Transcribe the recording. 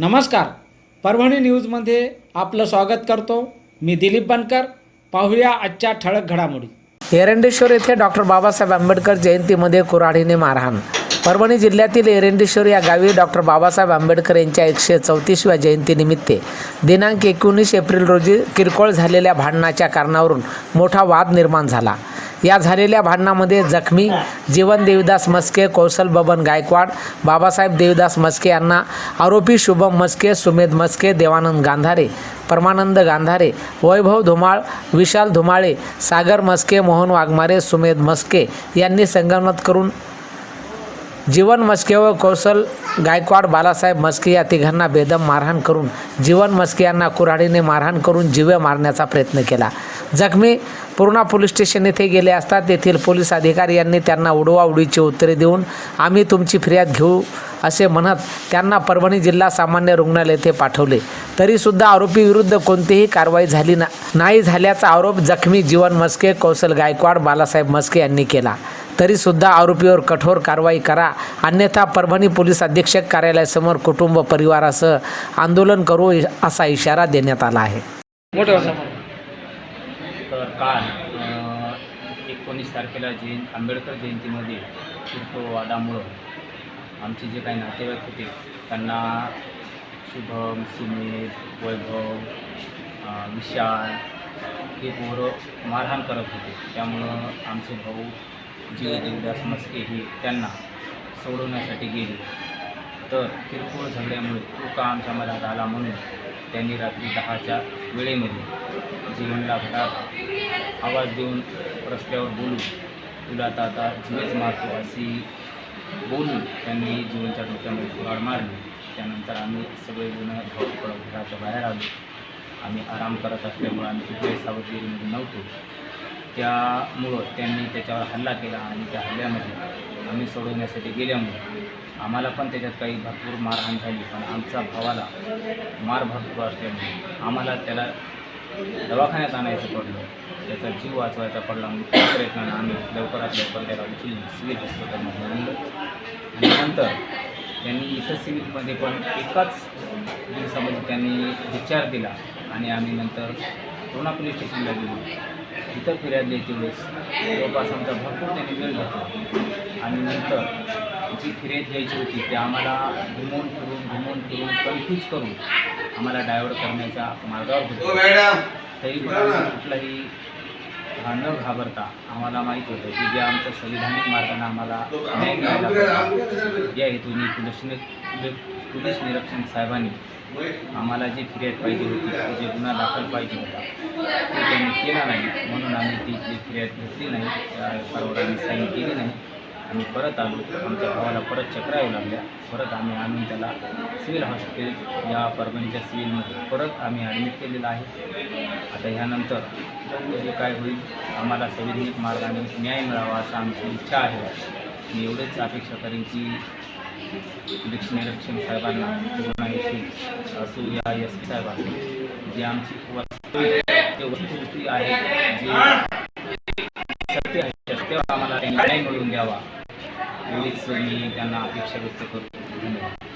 नमस्कार. परभणी न्यूजमध्ये आपलं स्वागत करतो. मी दिलीप बनकर. पाहूया आजच्या ठळक घडामोडी. एरंडेश्वर येथे डॉक्टर बाबासाहेब आंबेडकर जयंतीमध्ये कुऱ्हाडीने मारहाण. परभणी जिल्ह्यातील एरंडेश्वर या गावी डॉक्टर बाबासाहेब आंबेडकर यांच्या एकशे चौतीसव्या जयंतीनिमित्त दिनांक एकोणीस एप्रिल रोजी किरकोळ झालेल्या भांडणाच्या कारणावरून मोठा वाद निर्माण झाला. या झालेल्या भांडणामध्ये जखमी जीवन देवीदास मस्के कौशल बबन गायकवाड बाबासाहेब देवीदास मस्के यांना आरोपी शुभम मस्के सुमेध मस्के देवानंद गांधारे परमानंद गांधारे वैभव धुमाळ विशाल धुमाळे सागर मस्के मोहन वाघमारे सुमेध मस्के यांनी संगनमत करून जीवन मस्के व कौशल गायकवाड बालासाहेब मस्के या तिघांना बेदम मारहाण करून जीवन मस्के यांना कुऱ्हाडीने मारहाण करून जीवे मारण्याचा प्रयत्न केला. जखमी पूर्णा पोलीस स्टेशन येथे गेले असता तेथील पोलीस अधिकारी यांनी त्यांना उडवाउडीची उत्तरे देऊन आम्ही तुमची फिर्याद घेऊ असे म्हणत त्यांना परभणी जिल्हा सामान्य रुग्णालय येथे पाठवले. तरीसुद्धा आरोपीविरुद्ध कोणतीही कारवाई झाली ना नाही झाल्याचा आरोप जखमी जीवन मस्के कौशल गायकवाड बालासाहेब मस्के यांनी केला. तरीसुद्धा आरोपीवर कठोर कारवाई करा अन्यथा परभणी पोलीस अधीक्षक कार्यालयासमोर कुटुंब परिवारासह आंदोलन करू असा इशारा देण्यात आला आहे. तर काल एकोणीस तारखेला जयं आंबेडकर जयंतीमध्ये किरकोळ वादामुळं आमचे जे काही नातेवाईक होते त्यांना शुभम सुमेध वैभव विशाल हे पोरं मारहाण करत होते. त्यामुळं आमचे भाऊ जीव देवदास मस्के हे त्यांना सोडवण्यासाठी गेले. तर किरकोळ झगड्यामुळे तो का आमच्या मनात आला म्हणून त्यांनी रात्री दहाच्या वेळेमध्ये जीवनला घरात आवाज देऊन रस्त्यावर बोलून तुला आता आता मारतो अशी बोलून त्यांनी जीवनच्या डोक्यामध्ये कुराड मारली. त्यानंतर आम्ही सगळेजण घराच्या बाहेर आलो. आम्ही आराम करत असल्यामुळं आम्ही कुठल्याही सावधगिरीमध्ये नव्हतो. त्यामुळं त्यांनी त्याच्यावर हल्ला केला आणि त्या हल्ल्यामध्ये आम्ही सोडवण्यासाठी गेल्यामुळे आम्हाला पण त्याच्यात काही भरपूर मारहाण झाली पण आमच्या भावाला मार भरपूर असल्यामुळे आम्हाला त्याला दवाखान्यात आणायचं पडलं. त्याचा जीव वाचवायचा पडला. म्हणून प्रयत्नाने आम्ही लवकरात लवकर त्याला उचलून सिव्हिल हॉस्पिटलमध्ये आणलं. आणि नंतर त्यांनी इथं सिव्हिलमध्ये पण एकाच दिवसामध्ये त्यांनी विचार दिला आणि आम्ही नंतर पूर्णा पोलीस स्टेशनला गेलो. तिथं फिर्याद द्यायची वेळेस जवळपास आमचा भरपूर त्यांनी वेळ घेतला. आणि नंतर जी फिर्याद घ्यायची होती ते आम्हाला घुमवून फिरून घुमवून फिरून कन्फ्यूज करून आम्हाला डायव्हर्ट करण्याच्या मार्गावर होते. तरी पण आम्ही कुठलाही हा न घाबरता आम्हाला माहीत होतं की जे आमच्या संविधानिक मार्गाने आम्हाला न्याय या हेतूने पोलीस पोलीस निरीक्षण साहेबांनी आम्हाला जी फिर्याद पाहिजे होती जे गुन्हा दाखल पाहिजे होता तो त्यांनी केला नाही. म्हणून आम्ही ती जी फिर्याद घेतली नाही त्या आम्ही साईन केली नाही. आम्ही परत आलो. आमच्या भावाला परत चक्रा येऊ लागल्या. परत आम्ही आणून त्याला सिव्हिल हॉस्पिटल या परभणीच्या सिव्हिलमध्ये परत आम्ही ॲडमिट केलेलं आहे. आता ह्यानंतर जे काय होईल आम्हाला संविधानिक मार्गाने न्याय मिळावा असं आमची इच्छा आहे. मी एवढेच अपेक्षा करेन की पोलीस निरीक्षण साहेबांना पूर्ण असू या एस पी साहेब असू जी आमची वस्तू वस्तुस्थिती आहे जी सत्य आहे सत्य आम्हाला न्याय मिळवून द्यावा. एवढीच मी त्यांना अपेक्षा व्यक्त करतो. धन्यवाद.